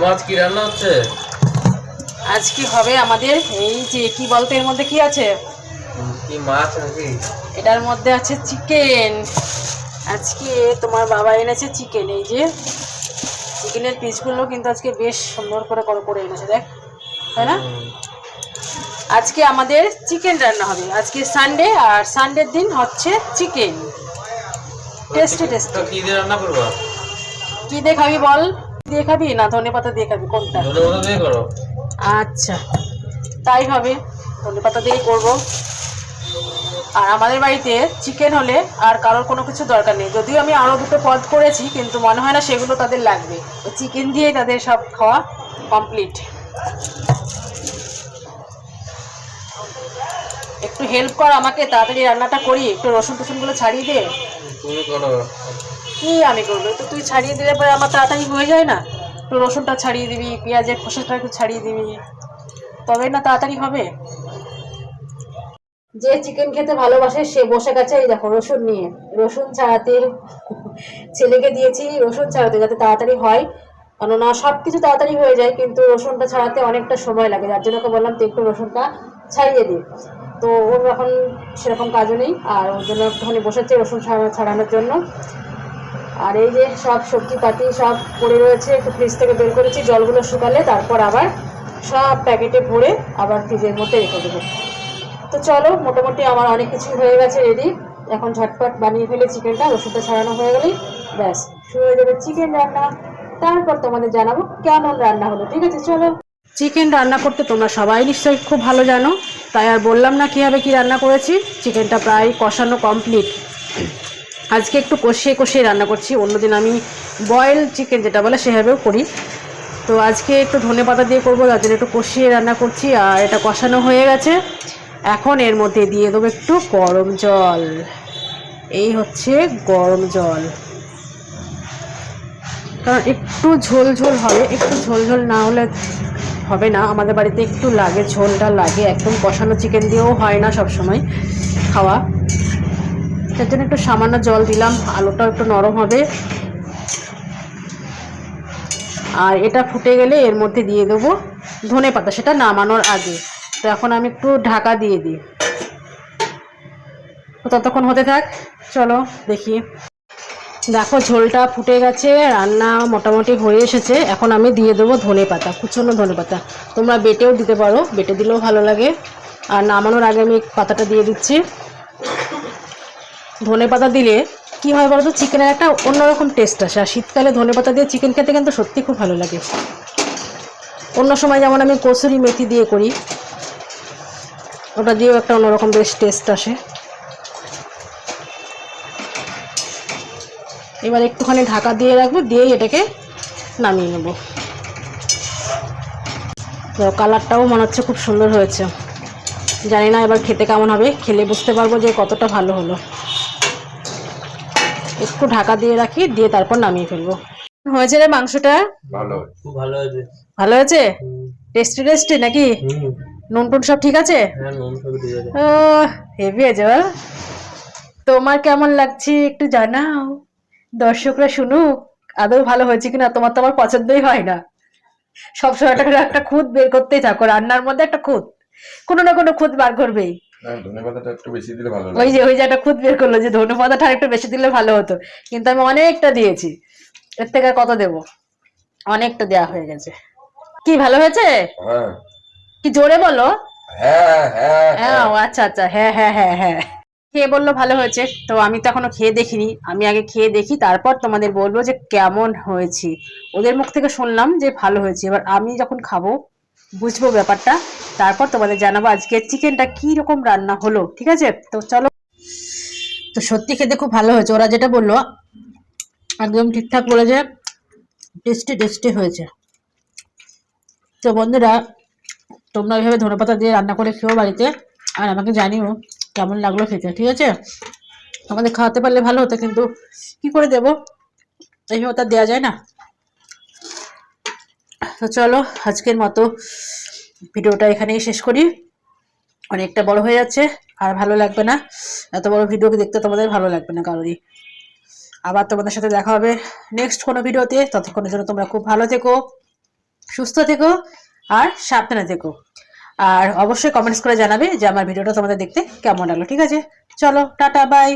মাছ কি রান্না হচ্ছে? আজকে হবে আমাদের? এই যে কি বলতো এর মধ্যে কি আছে? কি মাছ নাকি? এটার মধ্যে আছে চিকেন। আজকে তোমার বাবা এনেছে চিকেন এই যে। চিকেনের পিসগুলো কিন্তু আজকে বেশ সুন্দর করে করে করে এনেছে দেখ। তাই না? আজকে আমাদের চিকেন রান্না হবে। আজকে সানডে আর সানডের দিন হচ্ছে চিকেন। টেস্টি টেস্টি তো কি দিয়ে রান্না করব? কি খাবি বল। দিয়ে খাবি? না ধনে পাতা দিয়ে খাবি? কোনটা? দিয়ে আচ্ছা। তাই হবে। ধনে পাতা দিয়েই করব। আর আমাদের বাড়িতে চিকেন হলে আর কারোর কোনো কিছু দরকার নেই। যদিও আমি আরও দুটো পদ করেছি কিন্তু মনে হয় না সেগুলো তাদের লাগবে। চিকেন দিয়েই তাদের সব খাওয়া কমপ্লিট একটু হেল্প কর আমাকে তাড়াতাড়ি রান্নাটা করি। একটু রসুন টসুনগুলো ছাড়িয়ে দে। করো। কি আমি করব? তো তুই ছাড়িয়ে দিলে পরে আমার তাড়াতাড়ি হয়ে যায় না? একটু রসুনটা ছাড়িয়ে দিবি, পেঁয়াজের খোসাটা একটু ছাড়িয়ে দিবি। তবে না তাড়াতাড়ি হবে? যে চিকেন খেতে ভালোবাসে, সে বসে গেছে, এই দেখো রসুন নিয়ে। রসুন ছাড়াতে ছেলেকে দিয়েছি, রসুন ছাড়াতে যাতে তাড়াতাড়ি হয়। কেননা সব কিছু তাড়াতাড়ি হয়ে যায়, কিন্তু রসুনটা ছাড়াতে অনেকটা সময় লাগে। যার জন্য বললাম, তুই একটু রসুনটা ছাড়িয়ে দিই তো ওর এখন সেরকম কাজও নেই, আর ওর জন্য একটুখানি বসেছে রসুন ছাড়ানোর জন্য। আর এই যে সব সবজি পাতি সব পড়ে রয়েছে, একটু ফ্রিজ থেকে বের করেছি, জলগুলো শুকালে তারপর আবার সব প্যাকেটে ভরে আবার ফ্রিজের মধ্যে রেখে দেবো। তো চলো, মোটামুটি আমার অনেক কিছু হয়ে গেছে রেডি এখন ঝটপট বানিয়ে ফেলে চিকেনটা রসুনটা ছাড়ানো হয়ে গেলেই ব্যাস শুরু হয়ে যাবে চিকেন রান্না। তারপর তোমাদের জানাব কেমন রান্না হলো, ঠিক আছে, চলো। চিকেন রান্না করতে তোমরা সবাই নিশ্চয়ই খুব ভালো জানো, তাই আর বললাম না কীভাবে কি রান্না করেছি চিকেনটা প্রায় কষানো কমপ্লিট আজকে একটু কষিয়ে কষিয়ে রান্না করছি। অন্যদিন আমি বয়েল চিকেন যেটা বলে সেভাবেও করি। তো আজকে একটু ধনে পাতা দিয়ে করব, তার জন্য একটু কষিয়ে রান্না করছি আর এটা কষানো হয়ে গেছে। এখন এর মধ্যে দিয়ে দেবো একটু গরম জল। এই হচ্ছে গরম জল। কারণ একটু ঝোল ঝোল হবে, একটু ঝোল ঝোল না হলে হবে না। আমাদের বাড়িতে একটু লাগে, ঝোলটা লাগে। একদম কষানো চিকেন দিয়েও হয় না সব সময় খাওয়া। তার জন্য একটু সামান্য জল দিলাম, আলুটাও একটু নরম হবে। আর এটা ফুটে গেলে এর মধ্যে দিয়ে দেবো ধনে পাতা, সেটা নামানোর আগে। তো এখন আমি একটু ঢাকা দিয়ে দিই। ততক্ষণ হতে থাক, চলো দেখি। দেখো, ঝোলটা ফুটে গেছে, রান্না মোটামুটি হয়ে এসেছে। এখন আমি দিয়ে দেবো ধনে পাতা, কুচনো ধনে পাতা। তোমরা বেটেও দিতে পারো, বেটে দিলেও ভালো লাগে। আর নামানোর আগে আমি পাতাটা দিয়ে দিচ্ছি। ধনে পাতা দিলে কি হয় বলতো? চিকেনের একটা অন্যরকম টেস্ট আসে। আর শীতকালে ধনে পাতা দিয়ে চিকেন খেতে কিন্তু সত্যি খুব ভালো লাগে। অন্য সময় যেমন আমি কসুরি মেথি দিয়ে করি, ওটা দিয়েও একটা অন্যরকম বেশ টেস্ট আসে। এবার একটুখানি ঢাকা দিয়ে রাখব, দিয়েই এটাকে নামিয়ে নেব। তো কালারটাও মনে হচ্ছে খুব সুন্দর হয়েছে। জানি না এবার খেতে কেমন হবে, খেলে বুঝতে পারব যে কতটা ভালো হলো। একটু ঢাকা দিয়ে রাখি দিয়ে তারপর নামিয়ে ফেলব। হয়েছে রে মাংসটা? ভালো। খুব ভালো হয়েছে। ভালো হয়েছে? টেস্টি টেস্টি নাকি? নুন টুন সব ঠিক আছে? হ্যাঁ ও হেভি আছে বল তোমার কেমন লাগছে একটু জানাও। দর্শকরা শুনুক আদৌ ভালো হয়েছে কিনা? তোমার তো আমার পছন্দই হয় না। সবসময় একটা করে একটা খুঁত বের করতেই থাকো রান্নার মধ্যে একটা খুঁত। কোনো না কোনো খুঁত বার করবেই। ওই যে ওই যে একটা খুঁত বের করল যে ধনে পাতাটা একটু বেশি দিলে ভালো হতো। কিন্তু আমি অনেকটা দিয়েছি। এর থেকে কত দেবো? অনেকটা দেওয়া হয়ে গেছে। কি ভালো হয়েছে? হ্যাঁ। কি জোরে বলো? হ্যাঁ হ্যাঁ হ্যাঁ আচ্ছা আচ্ছা হ্যাঁ হ্যাঁ হ্যাঁ হ্যাঁ। খেয়ে বলল ভালো হয়েছে। তো আমি তো এখনও খেয়ে দেখিনি। আমি আগে খেয়ে দেখি তারপর তোমাদের বলব যে কেমন হয়েছে। ওদের মুখ থেকে শুনলাম যে ভালো হয়েছে। এবার আমি যখন খাব বুঝব ব্যাপারটা। তারপর তোমাদের জানাব আজকে চিকেনটা কি রকম রান্না হলো, ঠিক আছে? তো চলো। তো সত্যি খেতে খুব ভালো হয়েছে। ওরা যেটা বলল, একদম ঠিকঠাক বলেছে টেস্টি টেস্টি হয়েছে। তো বন্ধুরা, তোমরা ওইভাবে ধনেপাতা দিয়ে রান্না করে খেও বাড়িতে, আর আমাকে জানিও কেমন লাগল খেতে, ঠিক আছে? আমাদের খাওয়াতে পারলে ভালো হতো, কিন্তু কি করে দেবো? এইভাবে তার দেওয়া যায় না। তো চলো, আজকের মতো ভিডিওটা এখানেই শেষ করি। অনেকটা বড় হয়ে যাচ্ছে, আর ভালো লাগবে না। এত বড় ভিডিও দেখতে তোমাদের ভালো লাগবে না কারোরই? আবার তোমাদের সাথে দেখা হবে নেক্সট কোনো ভিডিওতে। ততক্ষণের জন্য তোমরা খুব ভালো থেকো, সুস্থ থেকো, আর সাবধানে থেকো। আর অবশ্যই কমেন্টস করে জানাবে যে আমার ভিডিওটা তোমাদের দেখতে কেমন লাগল, ঠিক আছে? চলো, টাটা বাই